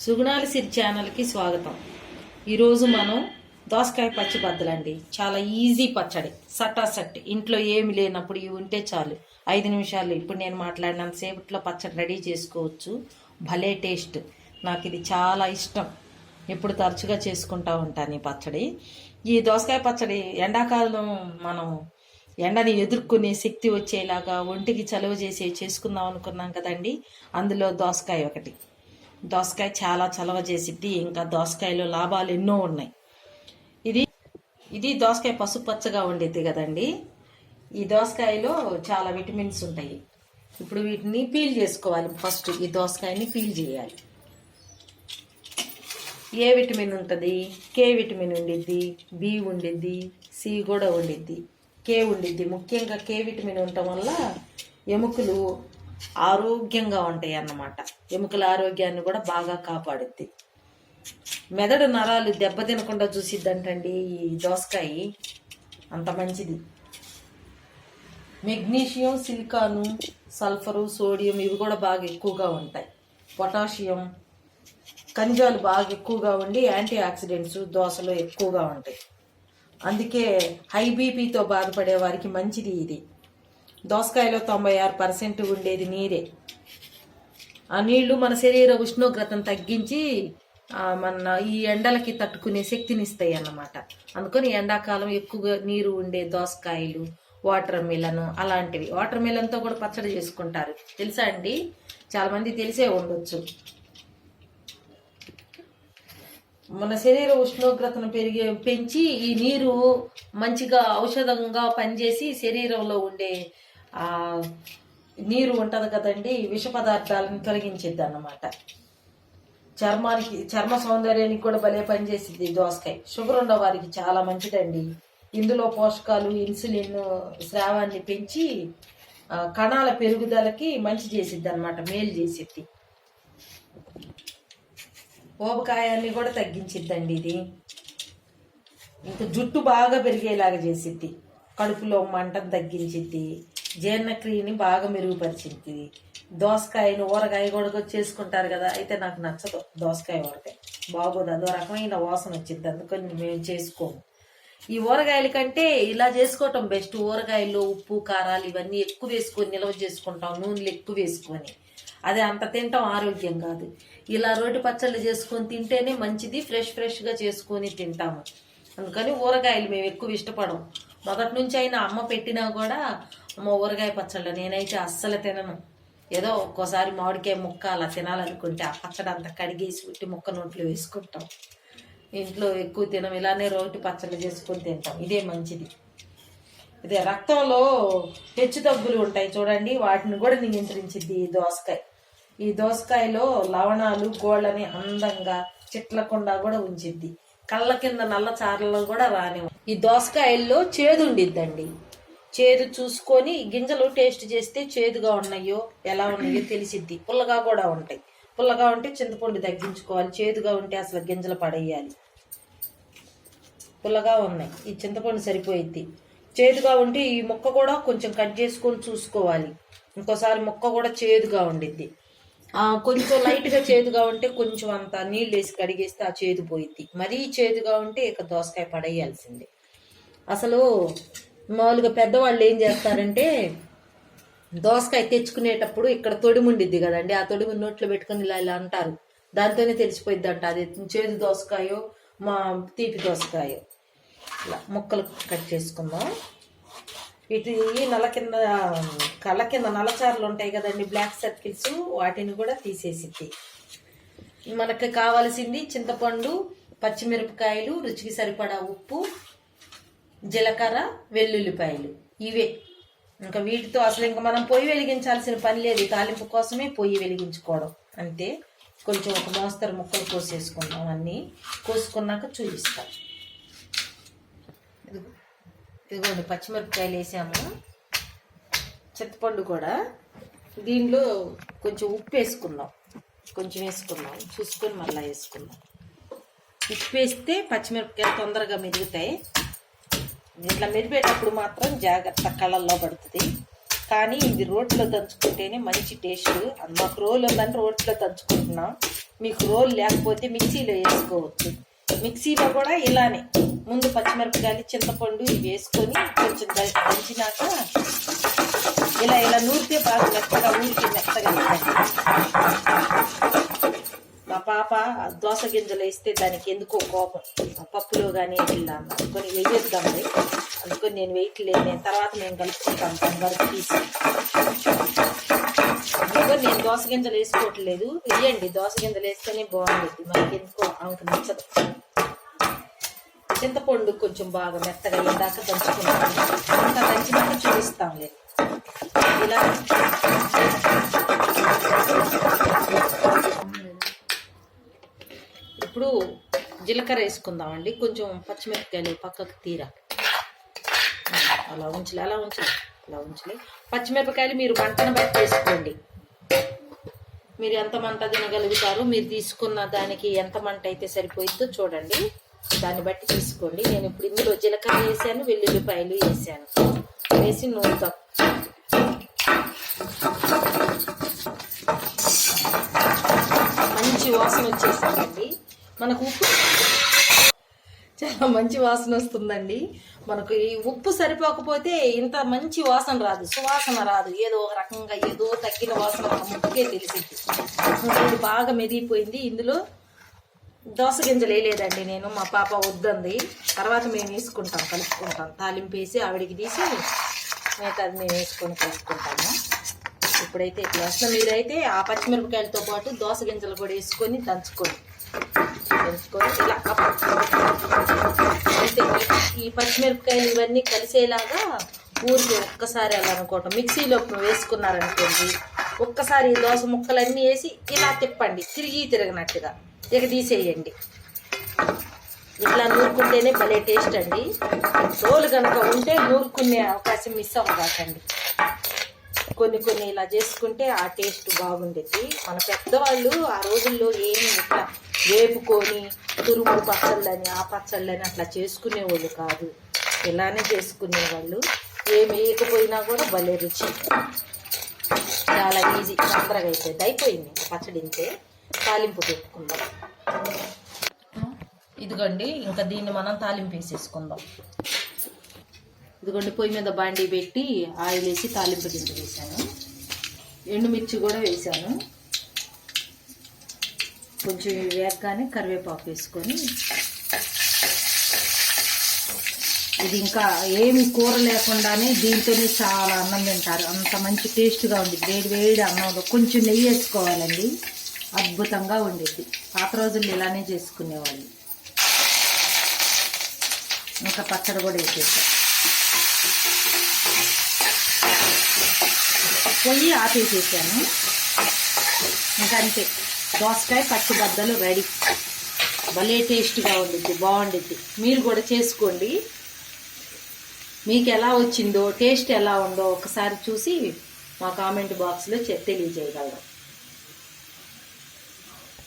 సుగుణాల సిరి ఛానల్కి స్వాగతం. ఈరోజు మనం దోసకాయ పచ్చి బద్దలండి. చాలా ఈజీ పచ్చడి. సటాసట్. ఇంట్లో ఏమి లేనప్పుడు ఇవి ఉంటే చాలు. ఐదు నిమిషాలు ఇప్పుడు నేను మాట్లాడినంత సేపట్లో పచ్చడి రెడీ చేసుకోవచ్చు. భలే టేస్ట్. నాకు ఇది చాలా ఇష్టం. ఎప్పుడు తరచుగా చేసుకుంటా ఉంటాను ఈ పచ్చడి. ఈ దోసకాయ పచ్చడి ఎండాకాలం మనం ఎండని ఎదుర్కొనే శక్తి వచ్చేలాగా ఒంటికి చలువ చేసే చేసుకుందాం అనుకున్నాం కదండి. అందులో దోసకాయ ఒకటి. దోసకాయ చాలా చలవ చేసిద్ది. ఇంకా దోసకాయలో లాభాలు ఎన్నో ఉన్నాయి. ఇది ఇది దోసకాయ పసుపు పచ్చగా ఉండేది కదండి. ఈ దోసకాయలో చాలా విటమిన్స్ ఉంటాయి. ఇప్పుడు వీటిని పీల్ చేసుకోవాలి. ఫస్ట్ ఈ దోసకాయని పీల్ చేయాలి. ఏ విటమిన్ ఉంటుంది? కే విటమిన్ ఉండిద్ది బి ఉండిద్ది సి కూడా ఉండిద్ది. కే ఉండిద్ది. ముఖ్యంగా కే విటమిన్ ఉండటం వల్ల ఎముకలు ఆరోగ్యంగా ఉంటాయి అన్నమాట. ఎముకల ఆరోగ్యాన్ని కూడా బాగా కాపాడుద్ది. మెదడు నరాలు దెబ్బతినకుండా చూసిద్దంటండి ఈ దోసకాయ. అంత మంచిది. మెగ్నీషియం సిలికాను సల్ఫరు సోడియం ఇవి కూడా బాగా ఎక్కువగా ఉంటాయి. పొటాషియం ఖనిజాలు బాగా ఎక్కువగా ఉండి యాంటీ ఆక్సిడెంట్స్ దోశలో ఎక్కువగా ఉంటాయి. అందుకే హై బీపీతో బాధపడే వారికి మంచిది ఇది. దోసకాయలో తొంభై ఆరు పర్సెంట్ ఉండేది నీరే. ఆ నీళ్ళు మన శరీర ఉష్ణోగ్రతను తగ్గించి మన ఈ ఎండలకి తట్టుకునే శక్తిని ఇస్తాయి అన్నమాట. అందుకని ఎండాకాలం ఎక్కువగా నీరు ఉండే దోసకాయలు వాటర్ మిలన్ అలాంటివి. వాటర్ మిలన్తో కూడా పచ్చడి చేసుకుంటారు. తెలుసా అండి? చాలామంది తెలిసే ఉండొచ్చు. మన శరీర ఉష్ణోగ్రతను పెరిగే పెంచి ఈ నీరు మంచిగా ఔషధంగా పనిచేసి శరీరంలో ఉండే నీరు ఉంటుంది కదండి విష పదార్థాలను తొలగించిద్ది అన్నమాట చర్మానికి చర్మ సౌందర్యానికి కూడా భలే పనిచేసిద్ది దోసకాయ. షుగర్ ఉన్న వారికి చాలా మంచిదండి. ఇందులో పోషకాలు ఇన్సులిన్ స్రావాన్ని పెంచి కణాల పెరుగుదలకి మంచి చేసిద్ది అనమాట మేలు చేసిద్ది. ఓబకాయాన్ని కూడా తగ్గించిద్దండి ఇది. ఇంకా జుట్టు బాగా పెరిగేలాగా చేసిద్ది. కడుపులో మంటను తగ్గించిద్ది. జీర్ణక్రియని బాగా మెరుగుపరిచింది. దోసకాయని ఊరగాయ కూడా చేసుకుంటారు కదా అయితే నాకు నచ్చదు దోసకాయ ఊరకాయ బాగోదు అదో రకమైన వాసన వచ్చింది అందుకని మేము చేసుకోము. ఈ ఊరగాయల కంటే ఇలా చేసుకోవటం బెస్ట్. ఊరగాయల్లో ఉప్పు కారాలు ఇవన్నీ ఎక్కువ వేసుకొని నిల్వ చేసుకుంటాం నూనెలు ఎక్కువ వేసుకొని. అది అంత తింటాం ఆరోగ్యం కాదు. ఇలా రోటి పచ్చళ్ళు చేసుకొని తింటేనే మంచిది ఫ్రెష్ ఫ్రెష్గా చేసుకొని తింటాము. అందుకని ఊరగాయలు మేము ఎక్కువ ఇష్టపడం మొదటి నుంచి అయినా అమ్మ పెట్టినా కూడా అమ్మ ఊరగాయ పచ్చళ్ళు నేనైతే అస్సలు తినను. ఏదో ఒక్కోసారి మామిడికాయ ముక్క అలా తినాలనుకుంటే ఆ పచ్చడి అంతా కడిగేసి ఉట్టి ముక్క నోట్లో వేసుకుంటాం. ఇంట్లో ఎక్కువ తినం ఇలానే రోటి పచ్చళ్ళు చేసుకొని తింటాం. ఇదే మంచిది. ఇదే రక్తంలో హెచ్చు తగ్గులు ఉంటాయి చూడండి. వాటిని కూడా నియంత్రించింది ఈ దోసకాయ. ఈ దోసకాయలో లవణాలు గోళ్ళని అందంగా చిట్లకుండా కూడా ఉంచిద్ది. కళ్ళ కింద నల్ల చారలను కూడా రాని ఈ దోసకాయల్లో చేదు ఉండిద్దండి. చేదు చూసుకొని గింజలు టేస్ట్ చేస్తే చేదుగా ఉన్నాయో ఎలా ఉన్నాయో తెలిసిద్ది. పుల్లగా కూడా ఉంటాయి. పుల్లగా ఉంటే చింతపండు తగ్గించుకోవాలి. చేదుగా ఉంటే అసలు గింజలు పడేయాలి. పుల్లగా ఉన్నాయి. ఈ చింతపండు సరిపోయిద్ది. చేదుగా ఉంటే ఈ ముక్క కూడా కొంచెం కట్ చేసుకొని చూసుకోవాలి. ఇంకోసారి ముక్క కూడా చేదుగా ఉండిద్ది. కొంచెం లైట్గా చేదుగా ఉంటే కొంచెం అంత నీళ్ళు వేసి కడిగేస్తే ఆ చేదు పోయిద్ది. మరీ చేదుగా ఉంటే ఇక దోసకాయ పడేయాల్సిందే. అసలు మామూలుగా పెద్దవాళ్ళు ఏం చేస్తారంటే దోసకాయ తెచ్చుకునేటప్పుడు ఇక్కడ తొడిముండిద్ది కదండి ఆ తొడిము నోట్లో పెట్టుకుని ఇలా ఇలా అంటారు. దాంతోనే తెలిసిపోయింది అంట అది చేదు దోసకాయో మా తీపి దోసకాయో. ఇలా ముక్కలు కట్ చేసుకుందాం. వీటి నల్ల కింద కళ్ళ కింద నల్లచారులు ఉంటాయి కదండి బ్లాక్ సర్కిల్స్ వాటిని కూడా తీసేసిద్ది మనకి కావాల్సింది చింతపండు పచ్చిమిరపకాయలు రుచికి సరిపడా ఉప్పు జీలకర్ర వెల్లుల్లిపాయలు. ఇవే. ఇంకా వీటితో అసలు ఇంకా మనం పొయ్యి వెలిగించాల్సిన పని లేదు. తాలింపు కోసమే పొయ్యి వెలిగించుకోవడం. అంతే కొంచెం ఒక మోస్తరు ముక్కలు కోసేసుకుందాం అన్నీ. కోసుకున్నాక చూపిస్తాం. ఇదిగోండి పచ్చిమిరపకాయలు వేసాము. చింతపండు కూడా. దీనిలో కొంచెం ఉప్పు వేసుకుందాం. కొంచెం వేసుకుందాం. చూసుకొని మళ్ళీ వేసుకుందాం. ఉప్పు వేస్తే పచ్చిమిరపకాయలు తొందరగా మెరుగుతాయి ఇట్లా మెరిపేటప్పుడు మాత్రం జాగ్రత్త కళ్ళల్లో పడుతుంది. కానీ ఇది రోట్లో దంచుకుంటేనే మంచి టేస్ట్. మాకు రోల్ ఉందని రోట్లో దంచుకుంటున్నాం. మీకు రోల్ లేకపోతే మిక్సీలో వేసుకోవచ్చు. మిక్సీలో కూడా ఇలానే. ముందు పచ్చిమిరపకాయలు చింతపండు ఇవి వేసుకొని కొంచెం దంచినాక ఇలా ఇలా నూరితే బాగా మెత్తగా ఊరికి మెత్తగా మా పాప దోస గింజలు వేస్తే దానికి ఎందుకో కోపం. పప్పులో కానీ ఇలా అనుకొని వేయొద్దాండి అందుకని నేను వేయట్లేదు. నేను తర్వాత నేను కలుపుకుంటాను. దాని వరకు తీసి. అందుకని నేను దోస గింజలు వేసుకోవట్లేదు. వేయండి. దోస గింజలు వేస్తేనే బాగుంటుంది. మనకి ఎందుకో ఆమెకు నచ్చదు. చింతపండు కొంచెం బాగా మెత్తగా అయ్యేదాకా దంచుకుంటాం ఇంకా దంచినాక చూపిస్తాంలే. ఇలా ఇప్పుడు జీలకర్ర వేసుకుందామండి. కొంచెం పచ్చిమిరపకాయలు పక్కకు తీరా. అలా ఉంచలే అలా ఉంచలే అలా ఉంచలే. పచ్చిమిరపకాయలు మీరు మంటను బట్టి వేసుకోండి. మీరు ఎంత మంట తినగలుగుతారు మీరు తీసుకున్న దానికి ఎంత మంట అయితే సరిపోయిద్దో చూడండి. దాన్ని బట్టి తీసుకోండి. నేను ఇప్పుడు ఇందులో జీలకర్ర వేసాను వెల్లుల్లిపాయలు వేసాను. వేసి నూనె మంచి వాసన వచ్చేసిందండి. మనకు ఉప్పు చాలా మంచి వాసన వస్తుందండి. మనకు ఈ ఉప్పు సరిపోకపోతే ఇంత మంచి వాసన రాదు సువాసన రాదు. ఏదో ఒక రకంగా ఏదో తగ్గిన వాసన మన తెలిసింది. ఇది బాగా మెదిగిపోయింది. ఇందులో దోస గింజలు వేయలేదండి నేను మా పాప వద్దంది. తర్వాత మేము వేసుకుంటాం కలుపుకుంటాం. తాలింపు వేసి ఆవిడికి తీసి మిగతాది మేము వేసుకొని కలుపుకుంటాము. ఇప్పుడైతే ఇట్లా వస్తాం మీరైతే ఆ పచ్చిమిరపకాయలతో పాటు దోస గింజలు కూడా వేసుకొని దంచుకొని దంచుకొని ఇలా అయితే ఈ పచ్చిమిరపకాయలు ఇవన్నీ కలిసేలాగా ఊరికి ఒక్కసారి అలా అనుకోవటం. మిక్సీలో వేసుకున్నారనుకోండి ఒక్కసారి దోశ దోస ముక్కలన్నీ వేసి ఇలా తిప్పండి తిరిగి తిరగనట్టుగా. ఇక తీసేయండి. ఇట్లా నూరుకుంటేనే భలే టేస్ట్ అండి. రోలు కనుక ఉంటే నూరుకునే అవకాశం మిస్ అవ్వకండి కొన్ని కొన్ని ఇలా చేసుకుంటే ఆ టేస్ట్ బాగుండేది. మన పెద్దవాళ్ళు ఆ రోజుల్లో ఏమి ఇట్లా వేపుకొని తురుము పచ్చళ్ళని ఆ పచ్చళ్ళని అట్లా చేసుకునేవాళ్ళు కాదు. ఇలానే చేసుకునేవాళ్ళు. ఏమి వేయకపోయినా కూడా భలే రుచి. చాలా ఈజీ తొందరగా అయిపోయింది. అయిపోయింది. పచ్చడింతే. తాలింపు పెట్టుకుందాం. ఇదిగోండి ఇంకా దీన్ని మనం తాలింపు వేసేసుకుందాం. ఇదిగోండి పొయ్యి మీద బాండీ పెట్టి ఆయిల్ వేసి తాలింపు గింజ వేసాను. ఎండుమిర్చి కూడా వేసాను. కొంచెం వేగగానే కరివేపాకు వేసుకొని. ఇది ఇంకా ఏమి కూర లేకుండానే దీంతోనే చాలా అన్నం తింటారు. అంత మంచి టేస్ట్గా ఉండిద్ది వేడి వేడి అన్నంలో కొంచెం నెయ్యి వేసుకోవాలండి. అద్భుతంగా ఉండిద్ది పాత రోజుల్లో ఇలానే చేసుకునేవాళ్ళు. ఇంకా పచ్చడి కూడా వేసేసాం. పొయ్యి ఆపేసేసాను. ఇంకా అంతే. దోసకాయ పచ్చి బద్దలు రెడీ. భలే టేస్ట్గా ఉండిద్ది బాగుండిద్ది. మీరు కూడా చేసుకోండి. మీకు ఎలా వచ్చిందో టేస్ట్ ఎలా ఉందో ఒకసారి చూసి మా కామెంట్ బాక్స్లో తెలియజేయగలరు.